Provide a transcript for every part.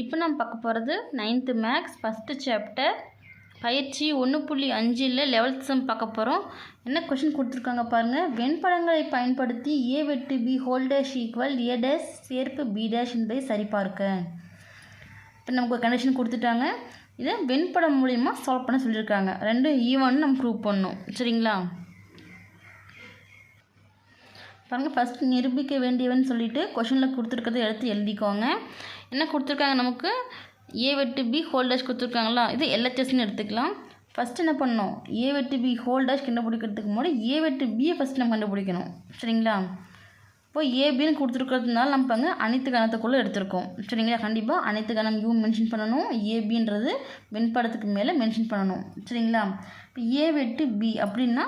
இப்போ நம்ம பார்க்க போகிறது நைன்த்து மேக்ஸ் ஃபஸ்ட்டு சாப்டர் பயிற்சி ஒன்று புள்ளி அஞ்சில் லெவல்த் சம் பார்க்க போகிறோம். என்ன கொஷின் கொடுத்துருக்காங்க பாருங்கள் வெண்படங்களை பயன்படுத்தி ஏ வெட்டு B whole dash equal A dash சேர்ப்பு பி டேஷ் என்பதை சரிபார்க்க. இப்போ நமக்கு கண்டிஷன் கொடுத்துட்டாங்க. இதை வெண்படம் மூலிமா சால்வ் பண்ண சொல்லியிருக்காங்க. ரெண்டும் ஈவன் e நம்ம ப்ரூவ் பண்ணணும். சரிங்களா? பாருங்கள் ஃபஸ்ட் நிரூபிக்க வேண்டியவன் சொல்லிவிட்டு கொஷனில் கொடுத்துருக்கறத எடுத்து எழுதிக்கோங்க. என்ன கொடுத்துருக்காங்க நமக்கு? ஏ வெட்டு பி ஹோல் டேஷ் கொடுத்துருக்காங்களா? இது எல்ஹெச்எஸ்னு எடுத்துக்கலாம். ஃபஸ்ட் என்ன பண்ணணும்? ஏ வெட்டு பி ஹோல் டேஷ் கண்டுபிடிக்கிறதுக்கு முன்னாடி ஏ வெட்டு பியை ஃபஸ்ட் நம்ம கண்டுபிடிக்கணும். சரிங்களா? இப்போ ஏபின்னு கொடுத்துருக்கிறதுனால நம்ம பாருங்க அனைத்து கணத்துக்குள்ளே எடுத்திருக்கோம். சரிங்களா? கண்டிப்பாக அனைத்து கணம் யூ மென்ஷன் பண்ணணும். ஏபின்றது வெண்படத்துக்கு மேலே மென்ஷன் பண்ணணும். சரிங்களா? இப்போ ஏ வெட்டு பி அப்படின்னா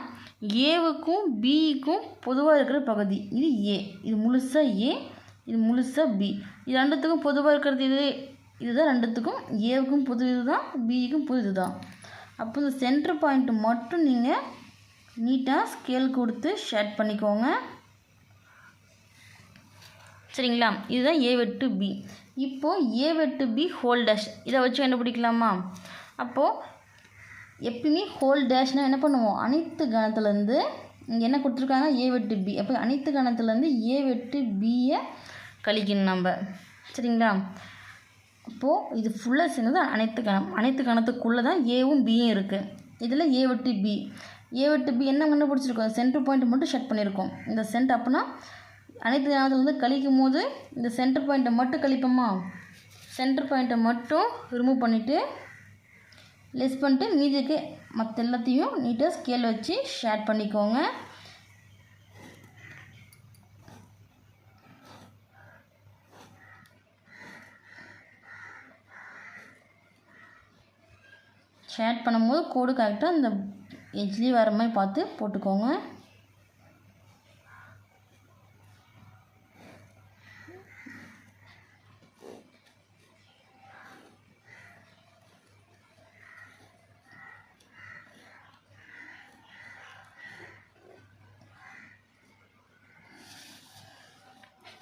ஏவுக்கும் பிக்கும் பொதுவாக இருக்கிற பகுதி. இது ஏ இது முழுசாக ஏ இது முழுசாக பி இது ரெண்டுத்துக்கும் பொதுவாக இருக்கிறது இது இதுதான் ரெண்டுத்துக்கும் ஏவுக்கும் பொது இதுதான் பிக்கும் பொது இதுதான். அப்போ இந்த சென்டர் பாயிண்ட் மட்டும் நீங்கள் நீட்டாக ஸ்கேல் கொடுத்து ஷேட் பண்ணிக்கோங்க. சரிங்களா? இதுதான் ஏ வெட்டு பி இப்போது ஏ வெட்டு பி ஹோல் டேஷ் இதை வச்சு கண்டுபிடிக்கலாமா? அப்போது எப்பயுமே ஹோல் டேஷ்னால் என்ன பண்ணுவோம்? அனைத்து கணத்துலேருந்து இங்கே என்ன கொடுத்துருக்காங்க ஏ வெட்டு பி அப்போ அனைத்து கணத்துலேருந்து ஏ வெட்டு பியை கழிக்கணும் நம்ம. சரிங்களா? அப்போது இது ஃபுல்லாக சேர்ந்தது அனைத்து கணம். அனைத்து கணத்துக்குள்ளே தான் ஏவும் பியும் இருக்குது இதில் ஏ வெட்டு பி ஏ வெட்டு பி என்ன கண்டுபிடிச்சிருக்கோம்? சென்டர் பாயிண்ட் மட்டும் ஷட் பண்ணியிருக்கோம். இந்த சென்ட் அப்போனா அனைத்து கணத்துலேருந்து கழிக்கும் போது இந்த சென்டர் பாயிண்ட்டை மட்டும் கழிப்போமா? சென்டர் பாயிண்ட்டை மட்டும் ரிமூவ் பண்ணிவிட்டு லெஸ் பண்ணிட்டு மீதிக்கு மற்ற எல்லாத்தையும் நீட்டாக ஸ்கேல் வச்சு ஷேர் பண்ணிக்கோங்க. ஷேர் பண்ணும்போது கோடு கரெக்டாக இந்த எஜ்லி வர மாதிரி பார்த்து போட்டுக்கோங்க.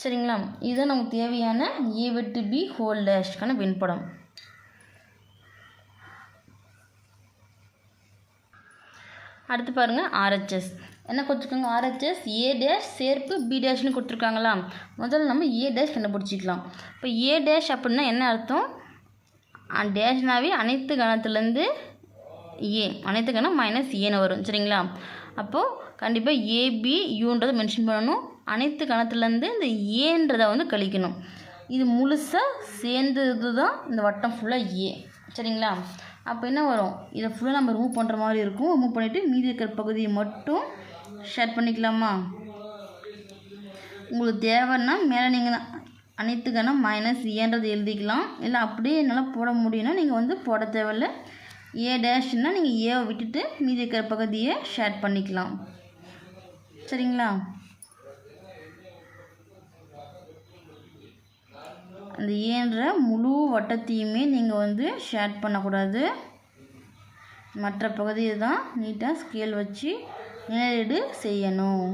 சரிங்களா? இதுதான் நமக்கு தேவையான ஏ வெட்டு பி ஹோல் டேஷ்க்கான வெண்படம். அடுத்து பாருங்கள் ஆர்ஹெச்எஸ் என்ன கொடுத்துருக்காங்க? ஆர்ஹெச்எஸ் ஏ டேஷ் சேர்ப்பு பி டேஷ்னு கொடுத்துருக்காங்களா? முதல்ல நம்ம ஏ டேஷ் கண்டுபிடிச்சிக்கலாம். இப்போ ஏ டேஷ் அப்படின்னா என்ன அர்த்தம்? டேஷ்னாவே அனைத்து கணத்துலேருந்து ஏ அனைத்து கணம் மைனஸ் ஏன்னு வரும். சரிங்களா? அப்போது கண்டிப்பாக ஏபி யூன்றதை மென்ஷன் பண்ணணும். அனைத்து கணத்துலேருந்து இந்த ஏன்றதை வந்து கழிக்கணும். இது முழுசாக சேர்ந்தது தான் இந்த வட்டம் ஃபுல்லாக ஏ. சரிங்களா? அப்போ என்ன வரும்? இதை ஃபுல்லாக நம்ம ரிமூவ் பண்ணுற மாதிரி இருக்கும். ரிமூவ் பண்ணிவிட்டு மீதி இருக்கிற பகுதியை மட்டும் ஷேர் பண்ணிக்கலாமா? உங்களுக்கு தேவைன்னா மேலே நீங்கள் அனைத்து கணம் மைனஸ் ஏன்றது எழுதிக்கலாம். இல்லை அப்படியே என்னால் போட முடியும்னா நீங்கள் வந்து போட தேவையில்ல. ஏ டேஷ்னால் நீங்கள் ஏவை விட்டுட்டு மீதி இருக்கிற பகுதியை ஷேர் பண்ணிக்கலாம். சரிங்களா? அந்த ஏன்ற முழு வட்டத்தையுமே நீங்கள் வந்து ஷேர் பண்ணக்கூடாது. மற்ற பகுதியை தான் நீட்டாக ஸ்கேல் வச்சு நேரீடு செய்யணும்.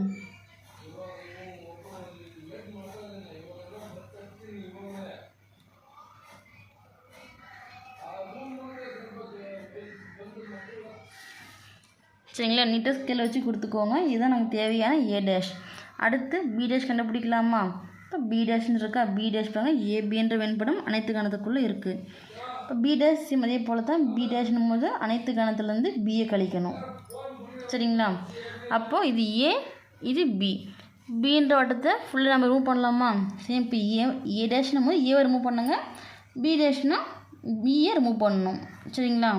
சரிங்களா? நீட்டாக ஸ்கேல் வச்சு கொடுத்துக்கோங்க. இதுதான் நமக்கு தேவையான ஏ டேஷ் அடுத்து பி டேஷ் கண்டுபிடிக்கலாமா? இப்போ பி டேஷ்னு இருக்கா? பி டேஷ் பாருங்கள் ஏபின்ற வெண்படம் அனைத்து கணத்துக்குள்ளே இருக்குது இப்போ பி டேஷ் அதே போல் தான் பி டேஷ்னும் போது அனைத்து கணத்துலேருந்து பிஏ கழிக்கணும். சரிங்களா? அப்போது இது ஏ இது பி பின்ற வட்டத்தை ஃபுல்லாக நம்ம ரிமூவ் பண்ணலாமா? சேம் இப்போ ஏ ஏ டேஷ்னும் போது ஏவை ரிமூவ் பண்ணுங்க. பி டேஷ்னால் பிஏ ரிமூவ் பண்ணணும். சரிங்களா?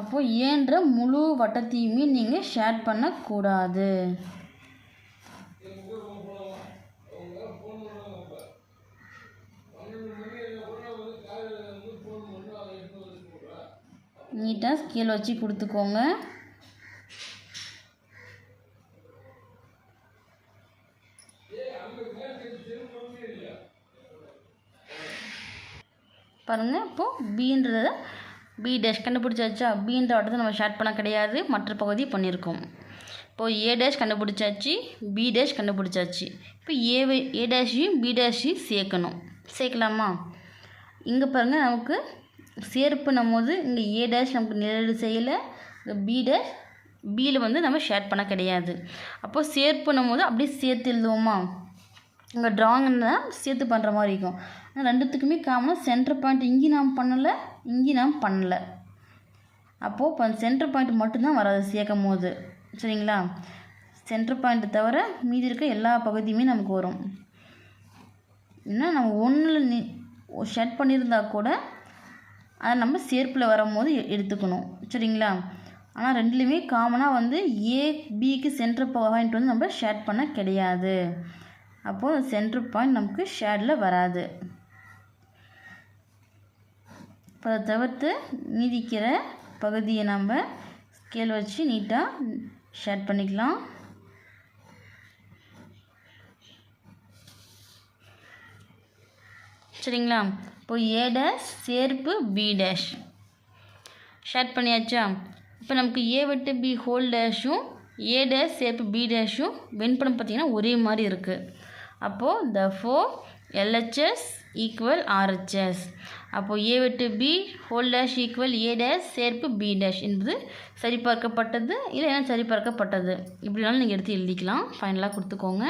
அப்போது ஏன்ற முழு வட்டத்தையுமே நீங்கள் ஷேர் பண்ணக்கூடாது. நீட்டாக கீழே வச்சு கொடுத்துக்கோங்க. பாருங்கள் இப்போது பீன்றத பி டேஷ் கண்டுபிடிச்சாச்சா? பீன்ற ஆட்டத்தை நம்ம ஷேர் பண்ண கிடையாது. மற்ற பகுதி பண்ணியிருக்கோம் இப்போது ஏ டேஷ் கண்டுபிடிச்சாச்சு பி டேஷ் கண்டுபிடிச்சாச்சு. இப்போ ஏவை ஏ டேஷையும் பி டேஷையும் சேர்க்கணும். சேர்க்கலாமா? இங்கே பாருங்கள் நமக்கு சேர்ப்புனும் போது இங்கே ஏ டேஷ் நமக்கு நிழல் செய்யலை. இங்கே பி டேஷ் பியில் வந்து நம்ம ஷேர் பண்ண கிடையாது. அப்போது சேர்ப்புனும் போது அப்படியே சேர்த்து எழுதுவோமா? இங்கே ட்ராயிங்னா சேர்த்து பண்ணுற மாதிரி இருக்கும். ஆனால் ரெண்டுத்துக்குமே காமனாக சென்டர் பாயிண்ட் இங்கேயும் நாம் பண்ணலை இங்கேயும் நாம் பண்ணலை. அப்போது இப்போ சென்டர் பாயிண்ட் மட்டும்தான் வராது சேர்க்கும் போது சரிங்களா? சென்டர் பாயிண்ட்டை தவிர மீதி இருக்க எல்லா பகுதியுமே நமக்கு வரும். ஏன்னா நம்ம ஒன்றில் நி ஷட் பண்ணியிருந்தா கூட அதை நம்ம சேர்ப்பில் வரும்போது எடுத்துக்கணும். சரிங்களா? ஆனால் ரெண்டுலேயுமே காமனாக வந்து ஏ பிக்கு சென்ட்ரு பாயிண்ட் வந்து நம்ம ஷேட் பண்ண கிடையாது. அப்போது சென்ட்ரு பாயிண்ட் நமக்கு ஷேடில் வராது. இப்போ அதை தவிர்த்து மீதிக்கிற பகுதியை நம்ம ஸ்கேல் வச்சு நீட்டாக ஷேட் பண்ணிக்கலாம். சரிங்களா? இப்போ ஏ டேஷ் சேர்ப்பு பி டேஷ். ஷேர் பண்ணியாச்சா? இப்போ நமக்கு ஏ வெட்டு பி ஹோல் டேஷும் ஏ டேஷ் சேர்ப்பு பி டேஷும் வெண்படம் பார்த்திங்கன்னா ஒரே மாதிரி இருக்குது அப்போது therefore LHS equal RHS அப்போது ஏ வெட்டு B whole dash equal A dash சேர்ப்பு பி டேஷ் என்பது சரிபார்க்கப்பட்டது இல்லைன்னா சரிபார்க்கப்பட்டது. இப்படினாலும் நீங்கள் எடுத்து எழுதிக்கலாம். ஃபைனலாக கொடுத்துக்கோங்க.